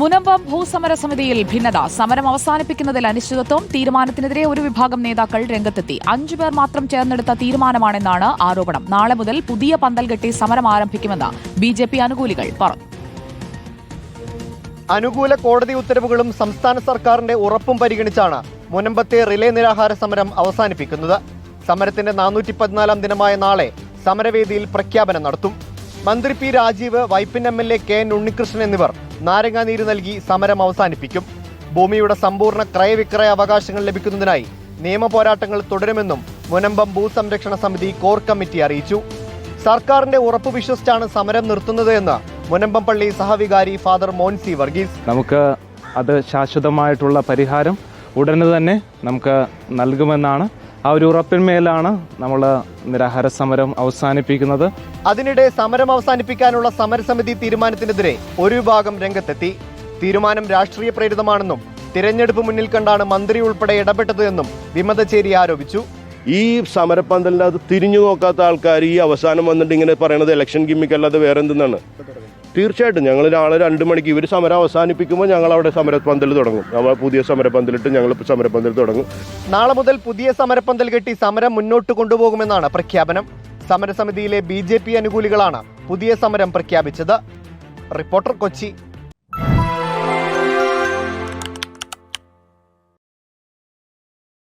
മുനമ്പം ഭൂസമര സമിതിയിൽ ഭിന്നത. സമരം അവസാനിപ്പിക്കുന്നതിൽ അനിശ്ചിതത്വം തീരുമാനത്തിനെതിരെ ഒരു വിഭാഗം നേതാക്കൾ രംഗത്തെത്തി. അഞ്ചു പേർ മാത്രം ചേർന്നെടുത്ത തീരുമാനമാണെന്നാണ് ആരോപണം. നാളെ മുതൽ പുതിയ പന്തൽ കെട്ടി സമരം ആരംഭിക്കുമെന്ന് ബി ജെ പി അനുകൂലികൾ പറഞ്ഞു. അനുകൂല കോടതി ഉത്തരവുകളും സംസ്ഥാന സർക്കാരിന്റെ ഉറപ്പും പരിഗണിച്ചാണ് മുനമ്പത്തെ റിലേ നിരാഹാര സമരം അവസാനിപ്പിക്കുന്നത്. സമരത്തിന്റെ നാനൂറ്റി പതിനാലാം ദിനമായ നാളെ സമരവേദിയിൽ പ്രഖ്യാപനം നടത്തും. മന്ത്രി P Rajeev Vypin M L A K N Unnikrishnan എന്നിവർ നാരങ്ങാനീര് നൽകി സമരം അവസാനിപ്പിക്കും. ഭൂമിയുടെ സമ്പൂർണ ക്രയവിക്രയ അവകാശങ്ങൾ ലഭിക്കുന്നതിനായി നിയമ പോരാട്ടങ്ങൾ തുടരുമെന്നും മുനമ്പം ഭൂസംരക്ഷണ സമിതി കോർ കമ്മിറ്റി അറിയിച്ചു. സർക്കാരിന്റെ ഉറപ്പ് വിശ്വസിച്ചാണ് സമരം നിർത്തുന്നത് എന്ന് മുനമ്പം പള്ളി സഹവികാരി ഫാദർ മോൻസി വർഗീസ്. നമുക്ക് അത് ശാശ്വതമായിട്ടുള്ള പരിഹാരം ഉടനെ തന്നെ നമുക്ക് നൽകുമെന്നാണ് ആ ഒരു ഉറപ്പിന്മേലാണ് നമ്മൾ നിരാഹാര സമരം അവസാനിപ്പിക്കുന്നത്. അതിനിടെ സമരം അവസാനിപ്പിക്കാനുള്ള സമരസമിതി തീരുമാനത്തിനെതിരെ ഒരു വിഭാഗം രംഗത്തെത്തി. തീരുമാനം രാഷ്ട്രീയ പ്രേരിതമാണെന്നും തിരഞ്ഞെടുപ്പ് മുന്നിൽ കണ്ടാണ് മന്ത്രി ഉൾപ്പെടെ ഇടപെട്ടത് എന്നും വിമതചേരി ആരോപിച്ചു. ഈ സമരപ്പന്തലിനകത്ത് അത് തിരിഞ്ഞു നോക്കാത്ത ആൾക്കാർ ഈ അവസാനം വന്നിട്ട് ഇങ്ങനെ പറയണത് ഇലക്ഷൻ ഗിമ്മിക്കല്ലാതെ വേറെ എന്തെന്നാണ് തീർച്ചയായിട്ടും. ഞങ്ങൾ നാളെ രണ്ട് മണിക്ക് ഇവർ സമരം അവസാനിപ്പിക്കുമ്പോൾ ഞങ്ങൾ അവിടെ സമരപ്പന്തൽ തുടങ്ങും. നമ്മൾ പുതിയ സമരപ്പന്തലിട്ട് ഞങ്ങൾ സമരപ്പന്തൽ തുടങ്ങും. നാളെ മുതൽ പുതിയ സമരപ്പന്തൽ കെട്ടി സമരം മുന്നോട്ട് കൊണ്ടുപോകുമെന്നാണ് പ്രഖ്യാപനം. സമരസമിതിയിലെ ബി ജെ പി അനുകൂലികളാണ് പുതിയ സമരം പ്രഖ്യാപിച്ചത്. റിപ്പോർട്ടർ കൊച്ചി.